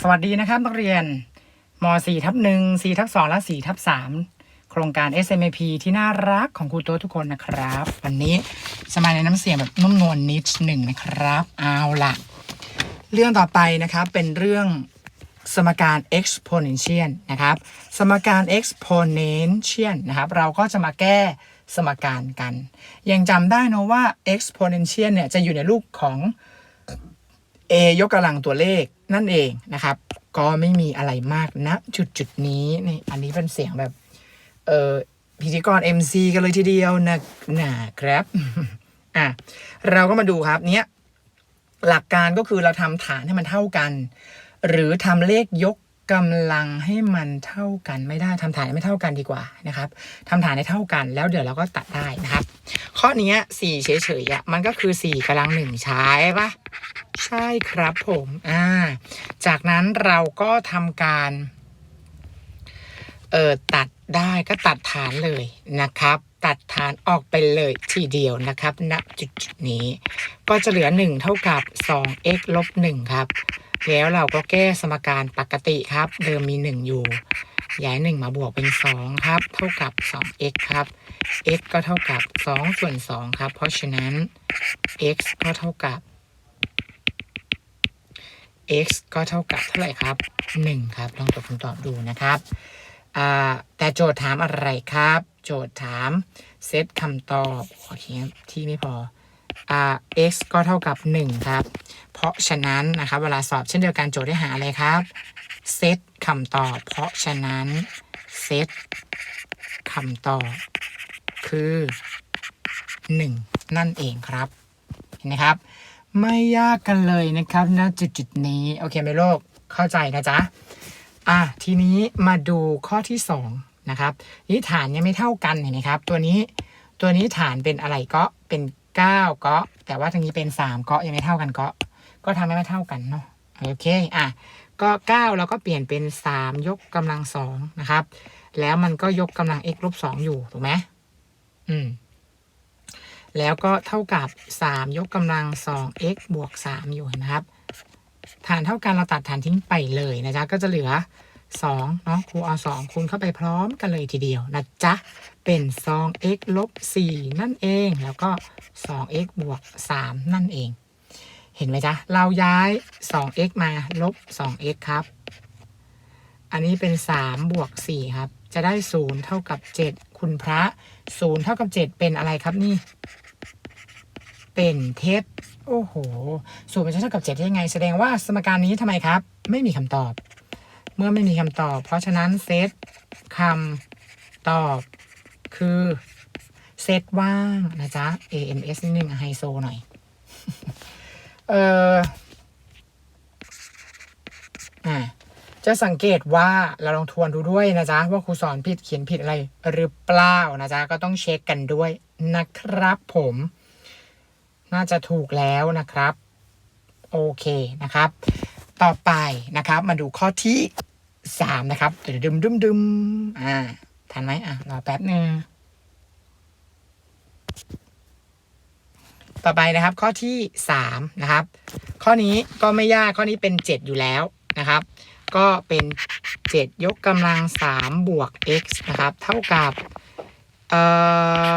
สวัสดีนะครับนักเรียนม .4 ทับ1 4ทับ2และ4ทับ3โครงการ SMAP ที่น่ารักของครูโต๊ะทุกคนนะครับ วันนี้สมาในน้ำเสียงแบบนุ่มนวลนิดหนึ่งนะครับ เอาละเรื่องต่อไปนะครับ เป็นเรื่องสมการ exponential นะครับ สมการ exponential นะครับ เราก็จะมาแก้สมการกัน ยังจำได้นะว่า exponential เนี่ยจะอยู่ในรูปของ a ยกกำลังตัวเลข นั่นเองนะครับ ก็ไม่มีอะไรมากนะจุดจุดนี้นี่อันนี้เป็นเสียงแบบเออพิธีกร MC กันเลยทีเดียวนะนะครับอะเราก็มาดูครับเนี้ยหลักการก็คือเราทำฐานให้มันเท่ากัน หรือทำเลขยก กำลังให้มันเท่ากันไม่ได้ทำฐานไม่เท่ากันดีกว่านะครับทำฐานให้เท่ากันแล้วเดี๋ยวเราก็ตัดได้นะครับ ข้อนี้สี่เฉยๆอะมันก็คือสี่กำลังหนึ่งใช่ปะใช่ครับผมอ่าจากนั้นเราก็ทำการเอ่อตัดได้ก็ตัดฐานเลยนะครับ ตัดฐานออกไปเลยทีเดียวนะครับณจุดจุดนี้ ก็จะเหลือ 1 เท่ากับ 2x ลบ1ครับ แล้วเราก็แก้สมการปกติครับ เดิมมี 1 อยู่ ย้าย 1 มาบวกเป็น 2 ครับ เท่ากับ 2x ครับ x ก็เท่ากับ 2 ส่วน 2 ครับ เพราะฉะนั้น x ก็เท่ากับ x ก็เท่ากับเท่าไหร่ครับ 1 ครับ ลองตอบคำตอบดูนะครับ แต่โจทย์ถามอะไรครับ โจทย์ถามเซตคำตอบโอเคที่ไม่พออ x ก็เท่ากับ 1 ครับ เพราะฉะนั้นนะครับ เวลาสอบเช่นเดียวกันโจทย์ได้หาอะไรครับ เซตคำตอบ เพราะฉะนั้นเซตคำตอบ คือ 1 นั่นเองครับ เห็นไหมครับ ไม่ยากกันเลยนะครับณจุดจุดนี้ โอเคไหมโลกเข้าใจนะจ๊ะ อะทีนี้มาดูข้อที่2นะครับนี่ฐานยังไม่เท่ากันเห็นไหมครับ ตัวนี้ตัวนี้ฐานเป็นอะไรก็เป็น9เกาะแต่ว่าทางนี้เป็น3กาะยังไม่เท่ากันกาะก็ทำให้ไม่เท่ากันเนาะโอเคอะก็9เราก็เปลี่ยนเป็น 3 ยกกำลัง2นะครับ แล้วมันก็ยกกำลัง x ลบ2อยู่ถูกไหมอืมแล้วก็เท่ากับ 3 ยกกำลัง 2x บวก 3 อยู่นะครับ ฐานเท่ากันเราตัดฐานทิ้งไปเลยนะจ๊ะก็จะเหลือ2เนาะครูเอา2คูณเข้าไปพร้อมกันเลยทีเดียวนะจ๊ะ เป็น 2x ลบ4นั่นเอง แล้วก็ 2x บวก3นั่นเอง เห็นไหมจ๊ะ เราย้าย 2x มาลบ 2x ครับ อันนี้เป็น3บวก4ครับ จะได้ 0 เท่ากับ 7 คุณพระ 0 เท่ากับ 7 เป็นอะไรครับนี่ เป็นเท็จ โอ้โหศูนย์เป็นเท่ากับเจ็ดได้ยังไง แสดงว่าสมการนี้ทำไมครับ ไม่มีคำตอบ เมื่อไม่มีคำตอบ เพราะฉะนั้นเซตคำตอบคือเซตว่างนะจ๊ะ AMS นิดนึงไฮโซหน่อย เอออ่าจะสังเกตว่าเราลองทวนดูด้วยนะจ๊ะ ว่าครูสอนผิดเขียนผิดอะไรหรือเปล่านะจ๊ะ ก็ต้องเช็คกันด้วยนะครับผม น่าจะถูกแล้วนะครับ โอเคนะครับ ต่อไปนะครับ มาดูข้อที่สามนะครับดึมดึมดึมอ่าทันไหมอะรอแป๊บหนึ่งต่อไปนะครับ ข้อที่สามนะครับ ข้อนี้ก็ไม่ยากข้อนี้เป็นเจ็ดอยู่แล้วนะครับ ก็เป็นเจ็ดยกกำลังสามบวก x นะครับ เท่ากับเอ่อ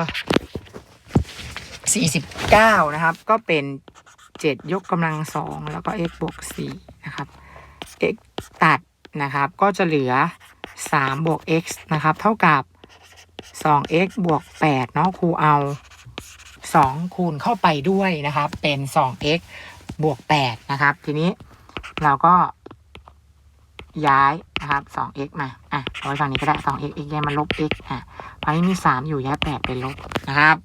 49 นะครับ ก็เป็น 7 ยกกำลัง 2 แล้วก็ x บวก4นะครับ x ตัดนะครับ ก็จะเหลือ 3 บวก x นะครับ เท่ากับ 2x บวก8เนาะครูเอา 2 คูณเข้าไปด้วยนะครับ เป็น 2x บวก8นะครับ ทีนี้เราก็ย้ายนะครับ 2x มา อะเอาไว้ฝั่งนี้ก็ได้ 2x x ย้ายมาลบ x อะเพราะนี้มี 3 อยู่ย้าย8เป็นลบนะครับ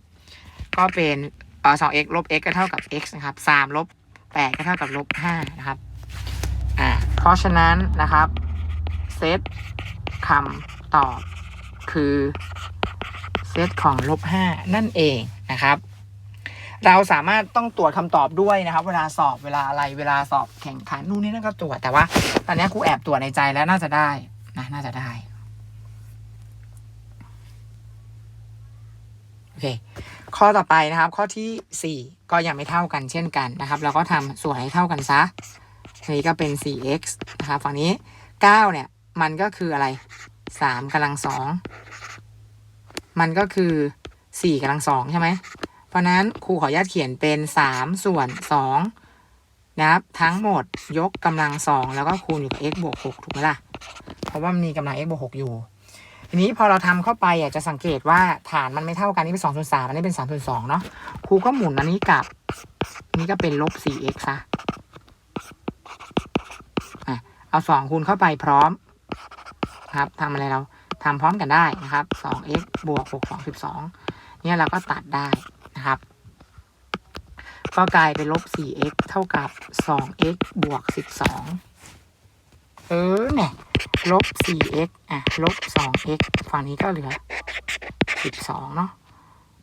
ก็เป็นเอ่อ 2x ลบ x ก็เท่ากับ x นะครับ3ลบ8ก็เท่ากับลบ5นะครับ อ่า เพราะฉะนั้นนะครับ เซตคำตอบคือ เซตของลบ5นั่นเองนะครับ เราสามารถต้องตรวจคำตอบด้วยนะครับ เวลาสอบเวลาอะไรเวลาสอบแข่งขันนู่นนี่นั่นก็ตรวจแต่ว่า ตอนนี้ครูแอบตรวจในใจแล้วน่าจะได้นะน่าจะได้ โอเค ข้อต่อไปนะครับ ข้อที่ 4 ก็ยังไม่เท่ากันเช่นกันนะครับ เราก็ทำส่วนให้เท่ากันซะนี้ก็เป็น 4x นะครับ ฝั่งนี้ 9 เนี่ย มันก็คืออะไร 3กำลังสอง มันก็คือ 4กำลังสองใช่ไหม เพราะนั้นครูขออนุญาตเขียนเป็น 3 ส่วน 2 นะครับ ทั้งหมดยกกำลังสองแล้วก็คูณอยู่กับ x บวก6ถูกไหมล่ะ เพราะว่ามันมีกำลัง x บวก6อยู่ ทีนี้พอเราทำเข้าไปอยากจะสังเกตว่าฐานมันไม่เท่ากันนี่เป็น2ส่วน3อันนี้เป็น3ส่วน2เนาะครูก็หมุนอันนี้กลับ นี่ก็เป็นลบ 4x ซะอะเอา2คูณเข้าไปพร้อม ครับทำอะไรเราทำพร้อมกันได้นะครับ 2x บวก6 2 12เนี่ยเราก็ตัดได้นะครับ ก็กลายเป็นลบ 4x เอ็กเท่ากับ 2x บวก12เออเนี่ย ลบ 4x อะ ลบ 2x ฝั่งนี้ก็เหลือ 12 เนาะ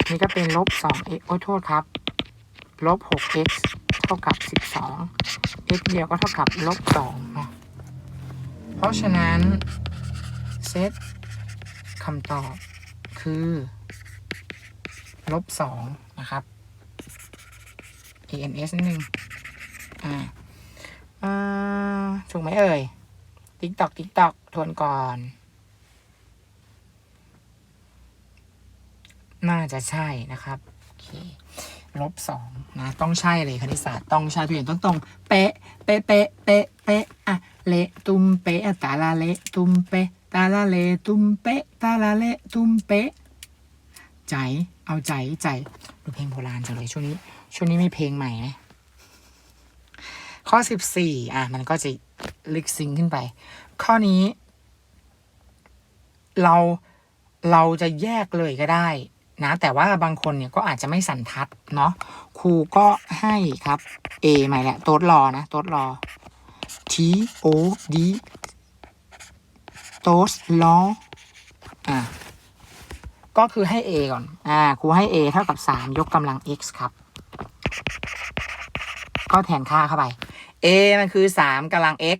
นี่ก็เป็นลบ 2x โอ้โทษครับ ลบ 6x เท่ากับ 12 x เดียวก็เท่ากับลบ2เนาะ เพราะฉะนั้น เซตคำตอบคือ ลบสองนะครับ ans นิดนึงอ่าอ่าถูกไหมเอ่ย ติ๊กตอกติ๊กตอกทวนก่อน น่าจะใช่นะครับ โอเคลบสองนะ ต้องใช่เลยคณิตศาสตร์ต้องใช่ทุกอย่างต้องตรงเป๊ะเป๊ะเป๊ะเป๊ะเป๊ะอะเละตุ้มเป๊ะตาลาเละตุ้มเป๊ะตาลาเละตุ้มเป๊ะตาลาเละตุ้มเป๊ะใจ เอาใจใจดูเพลงโบราณจังเลยช่วงนี้ ช่วงนี้มีเพลงใหม่ไหม ข้อสิบสี่อะ มันก็จะลึกซึ้งขึ้นไป ข้อนี้ เราเราจะแยกเลยก็ได้นะ แต่ว่าบางคนเนี่ยก็อาจจะไม่สันทัดเนาะครูก็ให้ครับ A ใหม่แหละโต๊ดรอนะโต๊ดรอ T O D โต๊ดรออะก็คือให้ A ก่อน อ่า ครูให้ A เท่ากับ 3 ยกกำลัง x ครับ ก็แทนค่าเข้าไป A มันคือ 3กำลัง x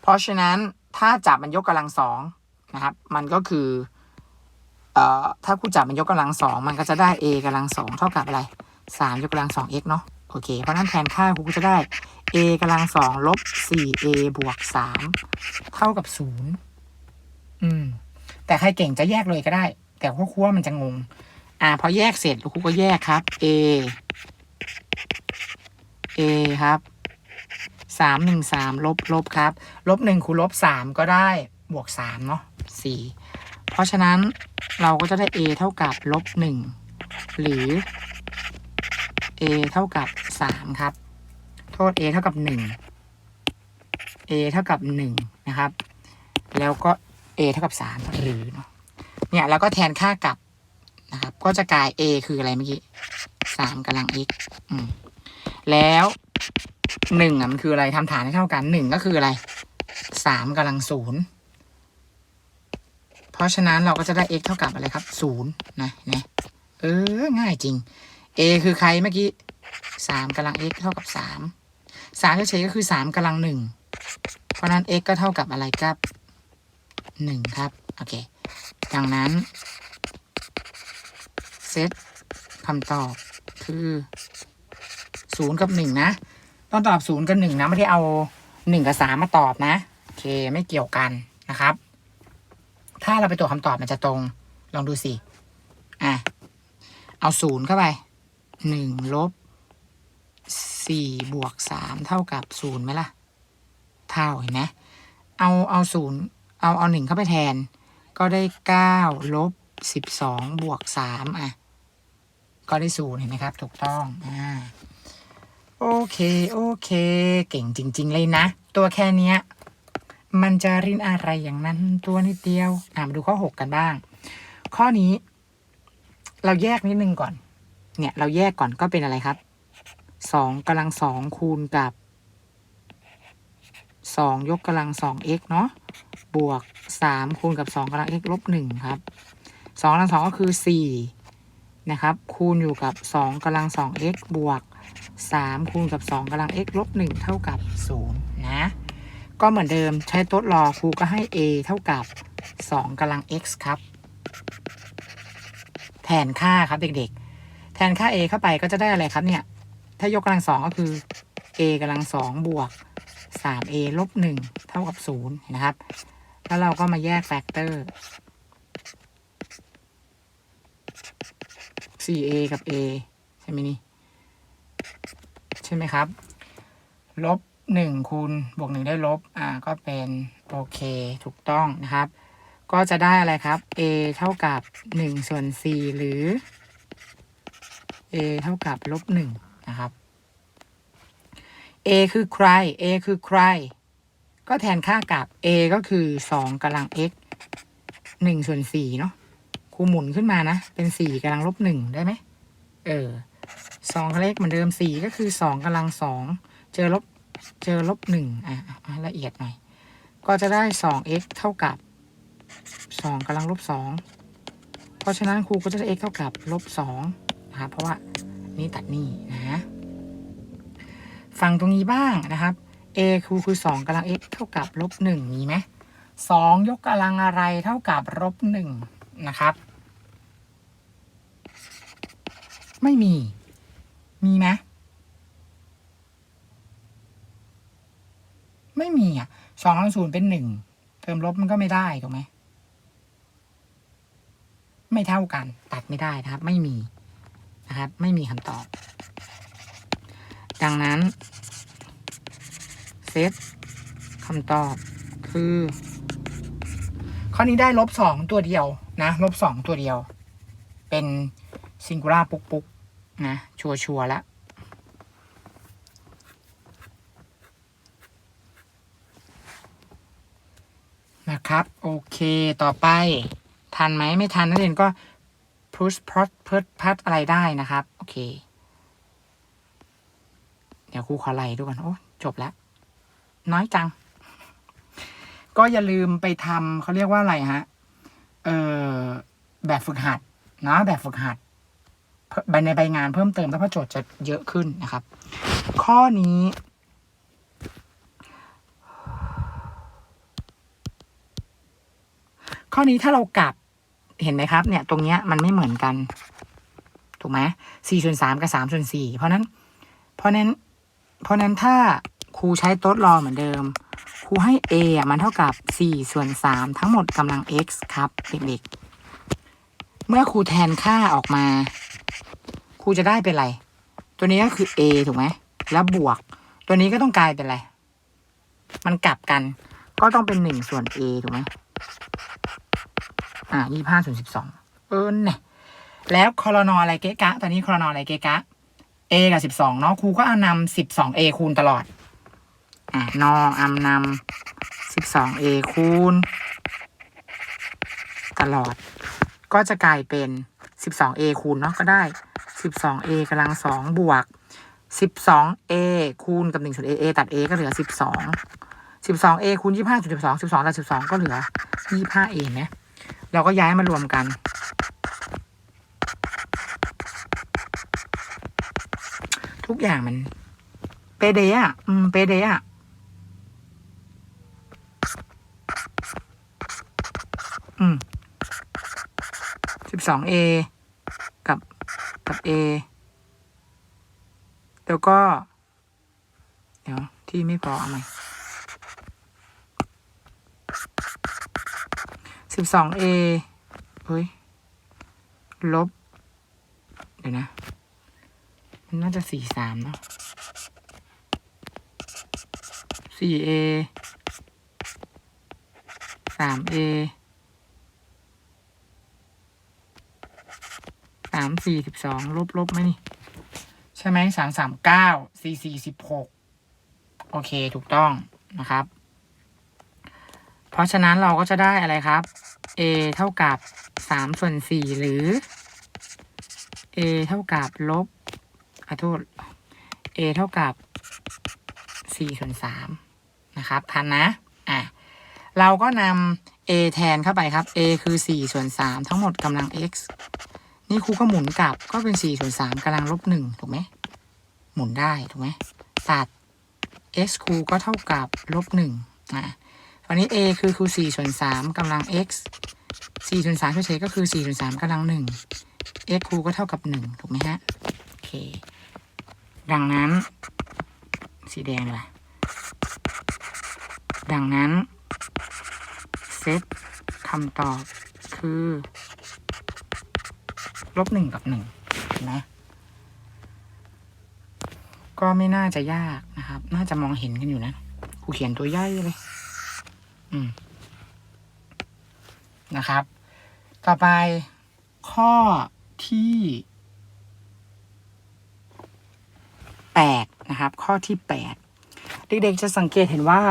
เพราะฉะนั้นถ้าจับมันยกกำลังสองนะครับ มันก็คือเอ่อถ้าครูจับมันยกกำลังสองมันก็จะได้ a กำลังสองเท่ากับอะไรสามยกกำลังสอง x เนาะโอเค เพราะนั้นแทนค่าครูก็จะได้ a กำลังสองลบสี่ a บวกสามเท่ากับศูนย์อืม แต่ใครเก่งจะแยกเลยก็ได้ แต่พวกครูว่ามันจะงง อ่า พอแยกเสร็จครูก็แยกครับ a a ครับสามหนึ่งสามลบลบครับ ลบหนึ่งคูณลบสามก็ได้บวกสามเนาะสี่เพราะฉะนั้นเราก็จะได้ a เท่ากับลบหนึ่งหรือ a เท่ากับสามครับ โทษ a เท่ากับหนึ่ง a เท่ากับหนึ่งนะครับ แล้วก็ a เท่ากับสามหรือเนาะเนี่ยแล้วก็แทนค่ากลับนะครับ ก็จะกลาย a คืออะไรเมื่อกี้สามกำลัง x อืม แล้วหนึ่งอะมันคืออะไรทำฐานให้เท่ากันหนึ่งก็คืออะไรสามกำลังศูนย์เพราะฉะนั้นเราก็จะได้ x เท่ากับอะไรครับศูนย์นะนะเออง่ายจริง a คือใครเมื่อกี้สามกำลัง x เท่ากับสามสามเฉยๆก็คือสามกำลังหนึ่งเพราะนั้น x ก็เท่ากับอะไรครับหนึ่งครับโอเคดังนั้นเซตคำตอบคือ ศูนย์กับหนึ่งนะ ต้องตอบศูนย์กับหนึ่งนะไม่ได้เอาหนึ่งกับสามมาตอบนะโอเคไม่เกี่ยวกันนะครับ ถ้าเราไปตรวจคำตอบมันจะตรง ลองดูสิอะเอาศูนย์เข้าไปหนึ่งลบสี่บวกสามเท่ากับศูนย์ไหมล่ะ เท่าเห็นไหมเอาเอาศูนย์เอาเอาหนึ่งเข้าไปแทน ก็ได้เก้าลบสิบสองบวกสามอะ ก็ได้ศูนย์เห็นไหมครับ ถูกต้องอ่า โอเค โอเค เก่งจริง ๆ เลยนะ ตัวแค่เนี้ย มันจะรินอะไรอย่างนั้นตัวนิดเดียว อ่ามาดูข้อหกกันบ้าง ข้อนี้ เราแยกนิดนึงก่อน เนี่ย เราแยกก่อนก็เป็นอะไรครับสองกำลังสองคูณกับสองยกกำลังสอง x เนาะบวกสามคูณกับสองกำลัง x ลบหนึ่งครับสองกำลังสองก็คือสี่ นะครับ คูณอยู่กับสองกำลังสอง x บวกสามคูณกับสองกำลัง x ลบหนึ่งเท่ากับศูนย์นะ ก็เหมือนเดิมใช้ต๊ดรอครูก็ให้ a เท่ากับสองกำลัง x ครับ แทนค่าครับเด็กๆ แทนค่า a เข้าไปก็จะได้อะไรครับเนี่ย ถ้ายกกำลังสองก็คือ a กำลังสองบวก 3a ลบ1เท่ากับ0นะครับ แล้วเราก็มาแยกแฟกเตอร์ 4a กับ a ใช่ไหมนี่ ใช่ไหมครับ ลบหนึ่งคูณบวกหนึ่งได้ลบ อ่า ก็เป็น โอเค ถูกต้องนะครับ ก็จะได้อะไรครับ a เท่ากับหนึ่งส่วนสี่หรือ a เท่ากับลบหนึ่งนะครับ a คือใคร a คือใคร ก็แทนค่ากับ a ก็คือสองกำลัง x หนึ่งส่วนสี่เนาะ ครูหมุนขึ้นมานะ เป็นสี่กำลังลบหนึ่งได้ไหม เออสองกำลัง x เหมือนเดิมสี่ก็คือสองกำลังสองเจอลบเจอลบหนึ่งอะละเอียดหน่อย ก็จะได้สอง x เท่ากับสองกำลังลบสองเพราะฉะนั้นครูก็จะได้ x เท่ากับลบสองนะครับเพราะว่านี่ตัดนี่นะฟังตรงนี้บ้างนะครับ a ครูคือสองกำลัง x เท่ากับลบหนึ่งมีไหมสองยกกำลังอะไรเท่ากับลบหนึ่ง นะครับ ไม่มี มีไหมไม่มีอะสองลังศูนย์เป็นหนึ่งเติมลบมันก็ไม่ได้ถูกไหมไม่เท่ากัน ตัดไม่ได้นะครับ ไม่มีนะครับ ไม่มีคำตอบ ดังนั้นเซตคำตอบคือ ข้อนี้ได้ลบสองตัวเดียว นะลบสองตัวเดียว เป็นซิงคูล่าปุ๊กปุกนะชัวชัวร์ๆแล้วนะครับ โอเคต่อไป ทันไหมไม่ทันนักเรียนก็พุชพอดเพิดพัดอะไรได้นะครับ โอเค เดี๋ยวครูขอไล่ดูกันโอ้จบแล้ว น้อยจัง ก็อย่าลืมไปทำเขาเรียกว่าอะไรฮะ เออแบบฝึกหัดนะแบบฝึกหัดในใบงานเพิ่มเติมแล้วเพระโจทย์จะเยอะขึ้นนะครับ ข้อนี้ข้อนี้ถ้าเรากลับเห็นไหมครับ เนี่ย ตรงเนี้ยมันไม่เหมือนกัน ถูกไหมสี่ส่วนสามกับสามส่วนสี่เพราะนั้น เพราะนั้น เพราะนั้นถ้าครูใช้โต๊ดรอเหมือนเดิม ครูให้ a อะมันเท่ากับสี่ส่วนสามทั้งหมดกำลัง x ครับ เด็กๆ เมื่อครูแทนค่าออกมา ครูจะได้เป็นอะไร ตัวนี้ก็คือ a ถูกไหม แล้วบวก ตัวนี้ก็ต้องกลายเป็นอะไร มันกลับกัน ก็ต้องเป็นหนึ่งส่วน a ถูกไหมอ่ายี่ห้าส่วนสิบสองเออเนี่ยแล้วคอรนออะไรเกะกะ ตอนนี้คอรนออะไรเกะกะ a กับสิบสองเนาะครูก็เอานำสิบสอง a คูณตลอด อ่านออำนำสิบสอง a คูณ ตลอด ก็จะกลายเป็นสิบสอง a คูณเนาะก็ได้สิบสอง a กำลังสองบวกสิบสอง a คูณกับหนึ่งส่วน a a ตัด a ก็เหลือสิบสองสิบสอง a คูณยี่ห้าจุดสิบสองสิบสองตัดสิบสองก็เหลือยี่ห้า a นะเราก็ย้ายมารวมกันทุกอย่างมัน เปเดอะอืม เปเดอะ สองเอกับกับเอแล้วก็ เดี๋ยว ที่ไม่พอเอาใหม่สิบสองเอเฮ้ย ลบ เดี๋ยวนะ มันน่าจะสี่สามเนาะสี่เอสามเอามสี่สิบสองลบลบไหมนี่ ใช่ไหมสามสามเก้าสี่สี่สิบหกโอเคถูกต้องนะครับ เพราะฉะนั้นเราก็จะได้อะไรครับ a เท่ากับสามส่วนสี่หรือ a เท่ากับลบขอโทษ a เท่ากับสี่ส่วนสามนะครับ ทันนะอะเราก็นำ a แทนเข้าไปครับ a คือสี่ส่วนสามทั้งหมดกำลัง x นี่ครูก็หมุนกลับก็เป็นสี่ส่วนสามกำลังลบหนึ่งถูกไหมหมุนได้ถูกไหมตัด x ครูก็เท่ากับลบหนึ่งอะตอนนี้ a คือครูสี่ส่วนสามกำลัง x สี่ส่วนสามเฉยๆก็คือสี่ส่วนสามกำลังหนึ่ง x ครูก็เท่ากับหนึ่งถูกไหมฮะโอเค ดังนั้น สีแดงเลยดังนั้นเซตคำตอบคือ ลบหนึ่งกับหนึ่งนไหมก็ไม่น่าจะยากนะครับ น่าจะมองเห็นกันอยู่นะครูเขียนตัวใหญ่เลย อืม นะครับ ต่อไปข้อที่แปดนะครับ ข้อที่แปดเด็กๆจะสังเกตเห็นว่า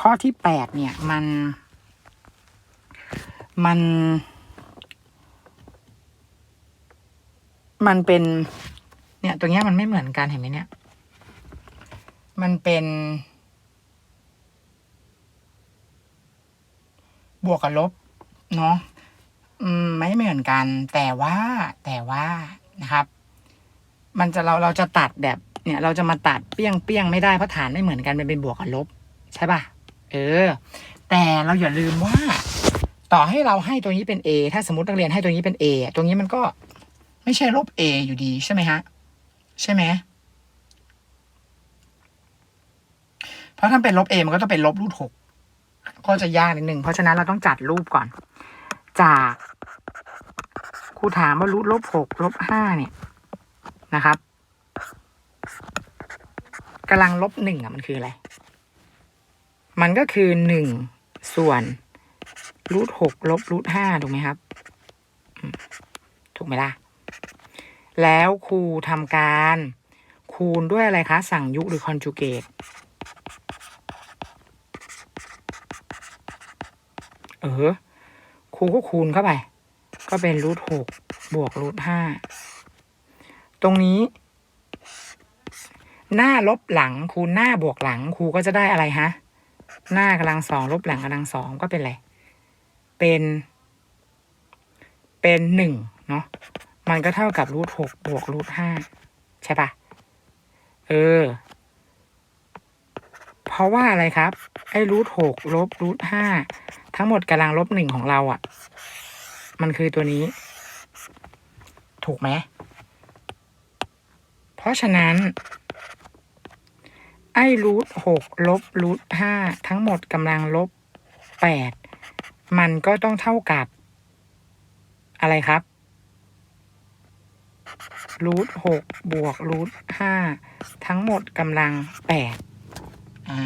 ข้อที่แปดเนี่ย มัน มัน มันเป็น เนี่ยตัวเนี้ยมันไม่เหมือนกันเห็นไหมเนี่ย มันเป็น บวกกับลบ เนาะไม่เหมือนกัน แต่ว่าแต่ว่านะครับ มันจะเราเราจะตัดแบบเนี่ย เราจะมาตัดเปี้ยงเปี้ยงไม่ได้เพราะฐานไม่เหมือนกันมันเป็นบวกกับลบ ใช่ป่ะเออ แต่เราอย่าลืมว่า ต่อให้เราให้ตัวนี้เป็น A ถ้าสมมตินักเรียนให้ตัวนี้เป็น A ตรงนี้มันก็ ไม่ใช่ลบ A อยู่ดีใช่ไหมฮะ ใช่ไหมเพราะถ้าเป็นลบ A มันก็ต้องเป็นลบรูทหกก็จะยากนิดหนึ่งเพราะฉะนั้นเราต้องจัดรูปก่อน จากครูถามว่ารูทลบหกลบห้าเนี่ยนะครับกำลังลบหนึ่งอะมันคืออะไร มันก็คือหนึ่งส่วนรูทหกลบรูทห้าถูกไหมครับ ถูกไหมล่ะ แล้วครูทำการคูณด้วยอะไรคะ สั่งยุหรือคอนจูเกตเออครูก็คูณเข้าไป ก็เป็นรูทหกบวกรูทห้าตรงนี้ หน้าลบหลังคูณหน้าบวกหลังครูก็จะได้อะไรฮะ หน้ากำลังสองลบหลังกำลังสองก็เป็นอะไร เป็น เป็นหนึ่งเนาะ มันก็เท่ากับรูทหกบวกรูทห้าใช่ปะเออ เพราะว่าอะไรครับ ไอ้รูทหกลบรูทห้าทั้งหมดกำลังลบหนึ่งของเราอะ่ะ มันคือตัวนี้ ถูกไหม เพราะฉะนั้น ไอ้รูทหกลบรูทห้าทั้งหมดกำลังลบแปดมันก็ต้องเท่ากับ อะไรครับ รูทหกบวกรูทห้าทั้งหมดกำลังแปดอ่า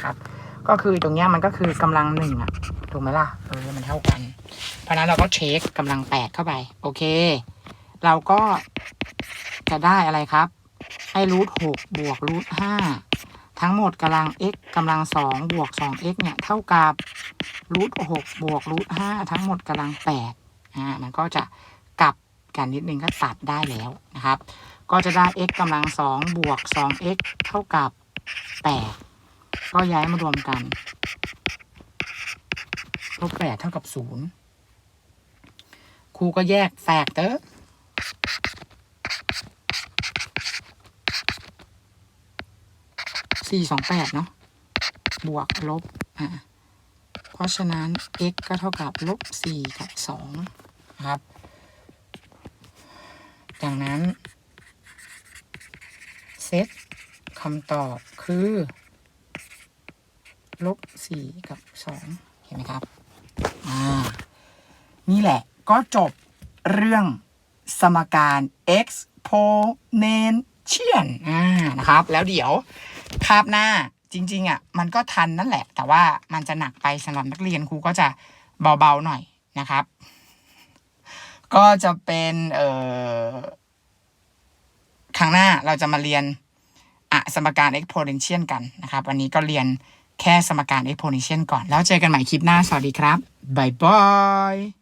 ครับ ก็คือตรงเนี้ยมันก็คือกำลังหนึ่งอะถูกไหมล่ะเออมันเท่ากัน เพราะฉะนั้นเราก็เช็คกำลังแปดเข้าไป โอเค เราก็จะได้อะไรครับให้รูทหกบวกรูทห้าทั้งหมดกำลัง x กำลังสองบวกสอง x เนี่ย เท่ากับรูทหกบวกรูทห้าทั้งหมดกำลังแปดอ่ามันก็จะ กันนิดนึงก็ตัดได้แล้วนะครับ ก็จะได้ x กำลังสองบวกสอง x เท่ากับแปดก็ย้ายมารวมกันลบแปดเท่ากับศูนย์ครูก็แยกแฟกเตอร์สี่สองแปดเนาะบวกลบอ่าเพราะฉะนั้น x ก็เท่ากับลบสี่กับสองนะครับ ดังนั้นเซตคำตอบคือลบสี่กับสองเห็นไหมครับ อ่า นี่แหละก็จบเรื่องสมการ exponential อ่านะครับ แล้วเดี๋ยวคาบหน้าจริง ๆ อะ มันก็ทันนั่นแหละ แต่ว่ามันจะหนักไปสำหรับนักเรียนครูก็จะเบา ๆ หน่อยนะครับ ก็จะเป็นเอ่อครั้งหน้าเราจะมาเรียนอะสมการ exponential กันนะครับ วันนี้ก็เรียนแค่สมการ exponential ก่อน แล้วเจอกันใหม่คลิปหน้า สวัสดีครับบายบาย